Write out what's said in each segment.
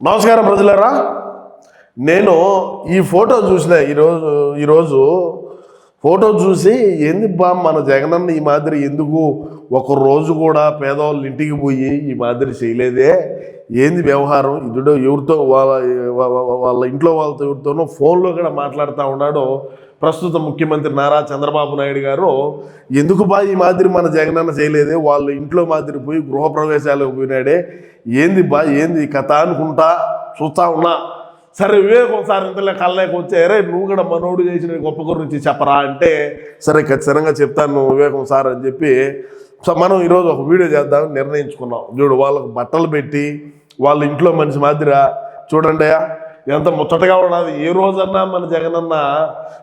నమస్కారం ప్రజలారా. నేను ఈ ఫోటో చూసిన ఈరోజు ఈరోజు ఫోటో చూసి ఏంది బా మన జగనన్న ఈ మాదిరి ఎందుకు ఒక రోజు కూడా పేదవాళ్ళ ఇంటికి పోయి ఈ మాదిరి చేయలేదే? ఏంది వ్యవహారం? ఇదుడో ఎవరితో వాళ్ళ వాళ్ళ ఇంట్లో వాళ్ళతో ఎవరితోనో ఫోన్లో కూడా మాట్లాడుతూ ఉన్నాడు ప్రస్తుత ముఖ్యమంత్రి నారా చంద్రబాబు నాయుడు గారు. ఎందుకు బా ఈ మాదిరి మన జగనన్న చేయలేదే? వాళ్ళ ఇంట్లో మాదిరి పోయి గృహప్రవేశాలకు పోయినాడే. ఏంది బా ఏంది కథ అనుకుంటా చూస్తా ఉన్నా. సరే వివేక్ ఒకసారి ఇంతలో కళ్ళకి వచ్చే రే నువ్వు కూడా మనోడు చేసిన గొప్ప గురించి చెప్పరా? అంటే సరే ఖచ్చితంగా చెప్తాను నువ్వు వివేకం సార్ అని చెప్పి సో మనం ఈరోజు ఒక వీడియో చేద్దామని నిర్ణయించుకున్నాం. చూడు వాళ్ళకు బట్టలు పెట్టి వాళ్ళ ఇంట్లో మనిషి మాదిరా చూడండి ఎంత ముచ్చటగా ఉన్నది ఏ రోజన్నా మన జగనన్న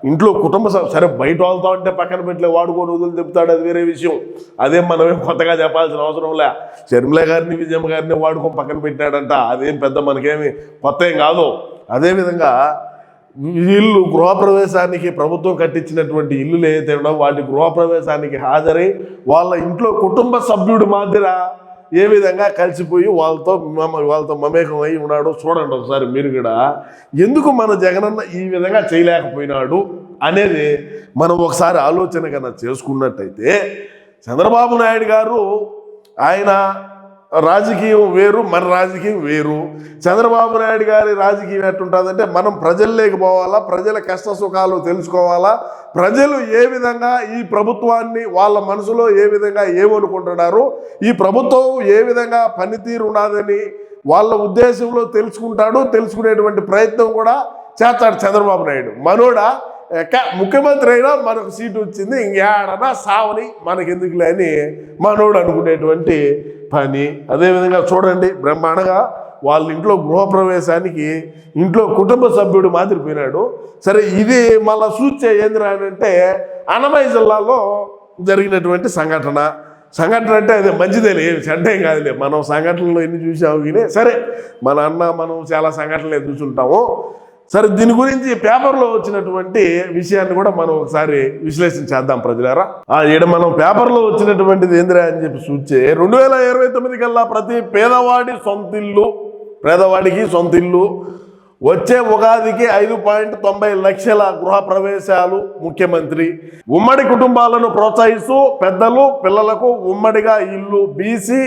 ఇంట్లో కుటుంబ సభ్యు- సరే బయట వాళ్ళతో అంటే పక్కన పెట్టలే వాడుకొని వదులు చెప్తాడు అది వేరే విషయం. అదే మనమేం కొత్తగా చెప్పాల్సిన అవసరం లే. షర్మిల గారిని విజయమ్మ గారిని వాడుకొని పక్కన పెట్టాడంట. అదేం పెద్ద మనకేమి కొత్త ఏం కాదు. అదేవిధంగా ఇల్లు గృహప్రవేశానికి ప్రభుత్వం కట్టించినటువంటి ఇల్లులు ఏదైతే వాటి గృహప్రవేశానికి హాజరై వాళ్ళ ఇంట్లో కుటుంబ సభ్యుడు మాదిరా ఏ విధంగా కలిసిపోయి వాళ్ళతో వాళ్ళతో మమేకం అయి ఉన్నాడు చూడండి ఒకసారి మీరు కూడా. ఎందుకు మన జగనన్న ఈ విధంగా చేయలేకపోయినాడు అనేది మనం ఒకసారి ఆలోచన కన్నా చేసుకున్నట్టయితే చంద్రబాబు నాయుడు గారు ఆయన రాజకీయం వేరు మన రాజకీయం వేరు. చంద్రబాబు నాయుడు గారి రాజకీయం ఎట్టుంటుందంటే మనం ప్రజల్లోకి పోవాలా ప్రజల కష్ట సుఖాలు తెలుసుకోవాలా. ప్రజలు ఏ విధంగా ఈ ప్రభుత్వాన్ని వాళ్ళ మనసులో ఏ విధంగా ఏమనుకుంటున్నారు ఈ ప్రభుత్వం ఏ విధంగా పనితీరు ఉన్నదని వాళ్ళ ఉద్దేశంలో తెలుసుకుంటాడు తెలుసుకునేటువంటి ప్రయత్నం కూడా చేస్తాడు చంద్రబాబు నాయుడు. మనోడా ముఖ్యమంత్రి అయినా మనకు సీటు వచ్చింది ఇంకేడనా సావని మనకెందుకులే అని మనోడు అనుకునేటువంటి పని. అదేవిధంగా చూడండి బ్రహ్మాండంగా వాళ్ళ ఇంట్లో గృహప్రవేశానికి ఇంట్లో కుటుంబ సభ్యుడు మాదిరిపోయినాడు. సరే ఇది మళ్ళా సూచే ఏందిరా అని అంటే అన్నమయ్య జిల్లాలో జరిగినటువంటి సంఘటన. సంఘటన అంటే అదే మంచిదేలే చెడ్డేం కాదులే. మనం సంఘటనలు ఎన్ని చూసాము కానీ సరే మన అన్న మనం చాలా సంఘటనలు చూసుంటాము సరే దీని గురించి పేపర్లో వచ్చినటువంటి విషయాన్ని కూడా మనం ఒకసారి విశ్లేషణ చేద్దాం ప్రజలారా. ఆ ఈడ మనం పేపర్లో వచ్చినటువంటిది ఏందిరా అని చెప్పి చూస్తే రెండు వేల ఇరవై తొమ్మిది కల్లా ప్రతి పేదవాడి సొంత ఇల్లు పేదవాడికి సొంత ఇల్లు వచ్చే ఉగాదికి ఐదు పాయింట్ తొంభై లక్షల గృహ ప్రవేశాలు ముఖ్యమంత్రి. ఉమ్మడి కుటుంబాలను ప్రోత్సహిస్తూ పెద్దలు పిల్లలకు ఉమ్మడిగా ఇల్లు బీసీ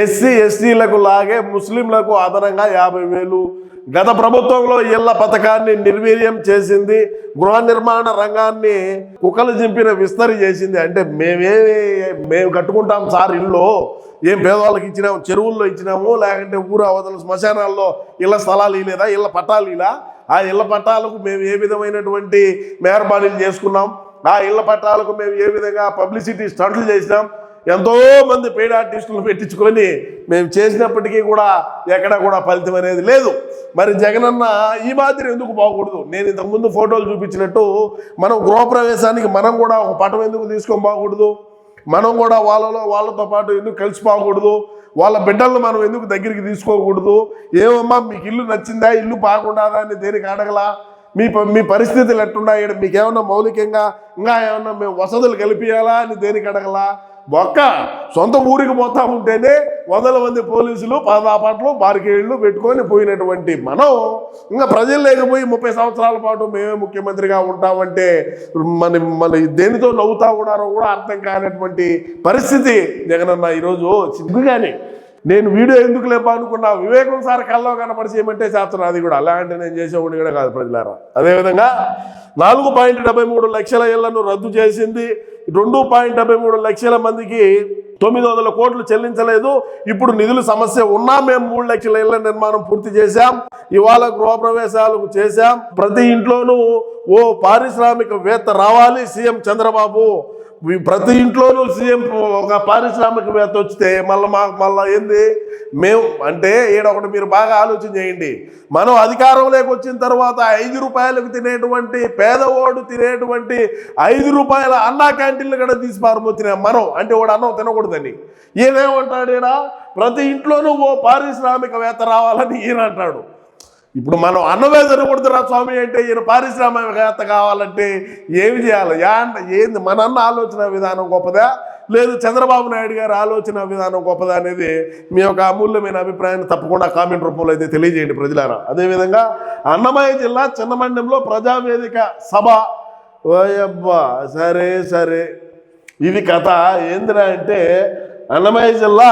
ఎస్సీ ఎస్టీలకు లాగే ముస్లింలకు అదనంగా యాభై వేలు గత ప్రభుత్వంలో ఇళ్ళ పథకాన్ని నిర్వీర్యం చేసింది గృహ నిర్మాణ రంగాన్ని కుక్కలు చింపిన విస్తరి చేసింది. అంటే మేమేమి మేము కట్టుకుంటాం సార్ ఇల్లు ఏం పేదవాళ్ళకి ఇచ్చినాము చెరువుల్లో ఇచ్చినాము లేకుంటే ఊరు అవతల శ్మశానాల్లో ఇళ్ళ స్థలాలు ఇలేదా ఇళ్ళ పట్టాలు ఇలా ఆ ఇళ్ళ పట్టాలకు మేము ఏ విధమైనటువంటి మెహర్బానీలు చేసుకున్నాం? ఆ ఇళ్ళ పట్టాలకు మేము ఏ విధంగా పబ్లిసిటీ స్టంట్లు చేసినాం? ఎంతో మంది పెయిడ్ ఆర్టిస్టులు పెట్టించుకొని మేము చేసినప్పటికీ కూడా ఎక్కడ కూడా ఫలితం అనేది లేదు. మరి జగనన్న ఈ మాదిరి ఎందుకు బాగకూడదు నేను ఇంతకుముందు ఫోటోలు చూపించినట్టు మనం గృహప్రవేశానికి మనం కూడా ఒక పటం ఎందుకు తీసుకొని బాగకూడదు మనం కూడా వాళ్ళలో వాళ్ళతో పాటు ఎందుకు కలిసిపోకూడదు వాళ్ళ బిడ్డలను మనం ఎందుకు దగ్గరికి తీసుకోకూడదు? ఏమమ్మా మీకు ఇల్లు నచ్చిందా? ఇల్లు బాగుండదా అని దేనికి అడగలా? మీ ప- మీ పరిస్థితులు ఎట్టున్నాయి మీకు ఏమన్నా మౌలికంగా ఇంకా ఏమన్నా మేము వసతులు కలిపియాలా అని దేనికి అడగలా? ఒక్క సొంత ఊరికి పోతా ఉంటేనే వందల మంది పోలీసులు పదాపట్లు బారికేళ్ళు పెట్టుకొని పోయినటువంటి మనం ఇంకా ప్రజలు లేకపోయి ముప్పై సంవత్సరాల పాటు మేమే ముఖ్యమంత్రిగా ఉంటామంటే మన మన దేనితో నవ్వుతా ఉన్నారో కూడా అర్థం కానటువంటి పరిస్థితి జగనన్న ఈరోజు సిగ్గుగానే నేను వీడియో ఎందుకు లేపా అనుకున్నా వివేకం సార్ కల్లో కనపడి చేయమంటే చేస్తున్నా అది కూడా. అలాంటి నేను చేసేవాడిని కూడా కాదు ప్రజలారా. అదేవిధంగా నాలుగు పాయింట్ డెబ్బై మూడు లక్షల ఇళ్ళను రద్దు చేసింది. రెండు పాయింట్ డెబ్బై మూడు లక్షల మందికి తొమ్మిది వందల కోట్లు చెల్లించలేదు. ఇప్పుడు నిధుల సమస్య ఉన్నా మేము మూడు లక్షల ఇళ్ళ నిర్మాణం పూర్తి చేశాం. ఇవాళ గృహప్రవేశాలకు చేశాం. ప్రతి ఇంట్లోనూ ఓ పారిశ్రామికవేత్త రావాలి సీఎం చంద్రబాబు. ప్రతి ఇంట్లోనూ సీఎం ఒక పారిశ్రామికవేత్త వచ్చితే మళ్ళీ మా మళ్ళీ ఏంది? మేము అంటే ఈడ మీరు బాగా ఆలోచన చేయండి. మనం అధికారంలోకి వచ్చిన తర్వాత ఐదు రూపాయలకు తినేటువంటి పేదవాడు తినేటువంటి ఐదు రూపాయల అన్నా క్యాంటీన్లు కూడా తీసి పారిపోతున్నాం మనం. అంటే వాడు అన్నం తినకూడదని. ఈయనేమంటాడు ఈడ? ప్రతి ఇంట్లోనూ ఓ పారిశ్రామికవేత్త రావాలని ఈయన అంటాడు. ఇప్పుడు మనం అన్నవేదన కొడుతురా స్వామి అంటే ఈయన పారిశ్రామికవేత్త కావాలంటే ఏమి చేయాలి? యా ఏంది? మన అన్న ఆలోచన విధానం గొప్పదా? లేదు చంద్రబాబు నాయుడు గారి ఆలోచన విధానం గొప్పదా అనేది మీ యొక్క అమూల్యమైన అభిప్రాయాన్ని తప్పకుండా కామెంట్ రూపంలో అయితే తెలియజేయండి ప్రజలారా. అదేవిధంగా అన్నమయ్య జిల్లా చిన్నమండ్యంలో ప్రజావేదిక సభ. ఓయబ్బా సరే సరే. ఇది కథ. ఏందిరా అంటే అన్నమయ్య జిల్లా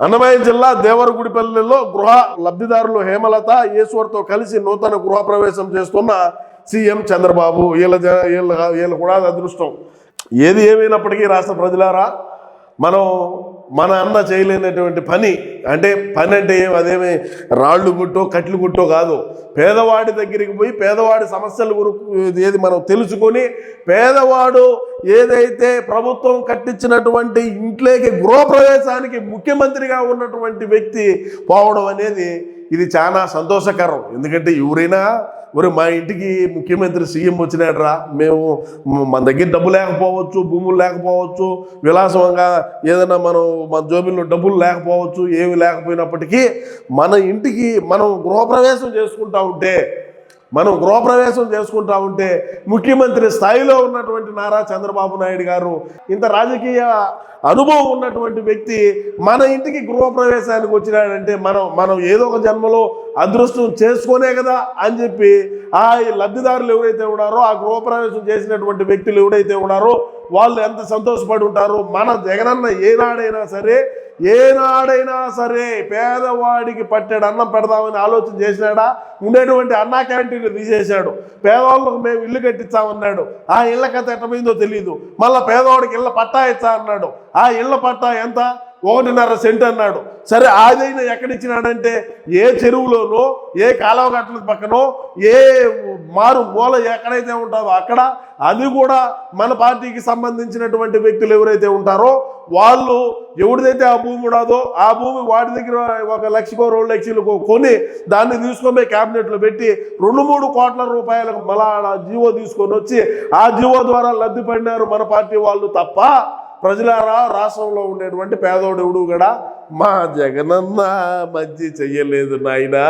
అన్నమయ్య జిల్లా దేవరగుడిపల్లిలో గృహ లబ్ధిదారులు హేమలత ఈశ్వర్తో కలిసి నూతన గృహ ప్రవేశం చేస్తున్న సీఎం చంద్రబాబు. వీళ్ళ వీళ్ళ వీళ్ళు కూడా అదృష్టం. ఏది ఏమైనప్పటికీ రాష్ట్ర ప్రజలారా మనం మన అన్న చేయలేనటువంటి పని అంటే పని అంటే ఏం అదేమి రాళ్ళు గుట్టో కట్లు గుట్టో కాదు. పేదవాడి దగ్గరికి పోయి పేదవాడి సమస్యల గురించి ఏది మనం తెలుసుకొని పేదవాడు ఏదైతే ప్రభుత్వం కట్టించినటువంటి ఇంట్లోకి గృహప్రవేశానికి ముఖ్యమంత్రిగా ఉన్నటువంటి వ్యక్తి పోవడం అనేది ఇది చాలా సంతోషకరం. ఎందుకంటే ఎవరైనా ఒరే మా ఇంటికి ముఖ్యమంత్రి సీఎం వచ్చినాడరా. మేము మన దగ్గర డబ్బు లేకపోవచ్చు భూములు లేకపోవచ్చు విలాసంగా ఏదైనా మనం మన జోబిల్లో డబ్బులు లేకపోవచ్చు ఏమి లేకపోయినప్పటికీ మన ఇంటికి మనం గృహప్రవేశం చేసుకుంటా ఉంటే మనం గృహప్రవేశం చేసుకుంటా ఉంటే ముఖ్యమంత్రి స్థాయిలో ఉన్నటువంటి నారా చంద్రబాబు నాయుడు గారు ఇంత రాజకీయ అనుభవం ఉన్నటువంటి వ్యక్తి మన ఇంటికి గృహప్రవేశానికి వచ్చినాడంటే మనం మనం ఏదో ఒక జన్మలో అదృష్టం చేసుకోనే కదా అని చెప్పి ఆ లబ్ధిదారులు ఎవరైతే ఉన్నారో ఆ గృహప్రవేశం చేసినటువంటి వ్యక్తులు ఎవరైతే ఉన్నారో వాళ్ళు ఎంత సంతోషపడి ఉంటారో మన జగనన్న ఏనాడైనా సరే ఏనాడైనా సరే పేదవాడికి పట్టాడు అన్నం పెడదామని ఆలోచన చేసినాడా? ఉండేటువంటి అన్నా క్యాంటీన్లు తీసేశాడు. పేదవాళ్ళకు మేము ఇల్లు కట్టించామన్నాడు. ఆ ఇళ్ళ కథ ఎట్టమైందో తెలియదు మళ్ళీ పేదవాడికి ఇళ్ళ పట్టా ఇచ్చా అన్నాడు. ఆ ఇళ్ళ పట్టా ఎంత? ఒకటిన్నర సెంట్ అన్నాడు. సరే ఆదైనా ఎక్కడిచ్చినాడంటే ఏ చెరువులోనో ఏ కాలువ గట్ల పక్కనో ఏ మారు మూల ఎక్కడైతే ఉంటారో అక్కడ అది కూడా మన పార్టీకి సంబంధించినటువంటి వ్యక్తులు ఎవరైతే ఉంటారో వాళ్ళు ఎవరిదైతే ఆ భూమి ఉండదో ఆ భూమి వాడి దగ్గర ఒక లక్షకో రెండు లక్షలకు కొని దాన్ని తీసుకొని క్యాబినెట్లో పెట్టి రెండు మూడు కోట్ల రూపాయలకు మళ్ళా జీవో తీసుకొని వచ్చి ఆ జీవో ద్వారా లబ్ధి పడినారు మన పార్టీ వాళ్ళు తప్ప ప్రజలారా రాష్ట్రంలో ఉండేటువంటి పేదోడెవుడు కూడా మా జగనన్న మంచి చెయ్యలేదు నాయనా.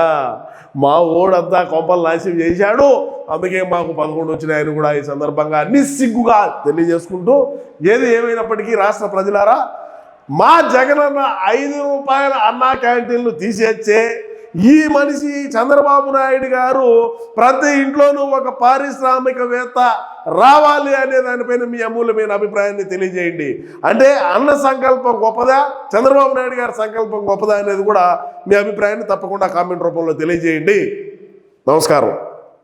మా ఓడంతా కొంపలు నాశనం చేశాడు. అందుకే మాకు పదకొండు వచ్చిన ఆయన కూడా ఈ సందర్భంగా నిస్సిగ్గుగా తెలియజేసుకుంటూ ఏది ఏమైనప్పటికీ రాష్ట్ర ప్రజలారా మా జగనన్న ఐదు రూపాయల అన్నా క్యాంటీన్లు తీసేచ్చే ఈ మనిషి చంద్రబాబు నాయుడు గారు ప్రతి ఇంట్లోనూ ఒక పారిశ్రామికవేత్త రావాలి అనే దానిపైన మీ అమూల్యమైన అభిప్రాయాన్ని తెలియజేయండి. అంటే అన్న సంకల్పం గొప్పదా? చంద్రబాబు నాయుడు గారి సంకల్పం గొప్పదా అనేది కూడా మీ అభిప్రాయాన్ని తప్పకుండా కామెంట్ రూపంలో తెలియజేయండి. నమస్కారం.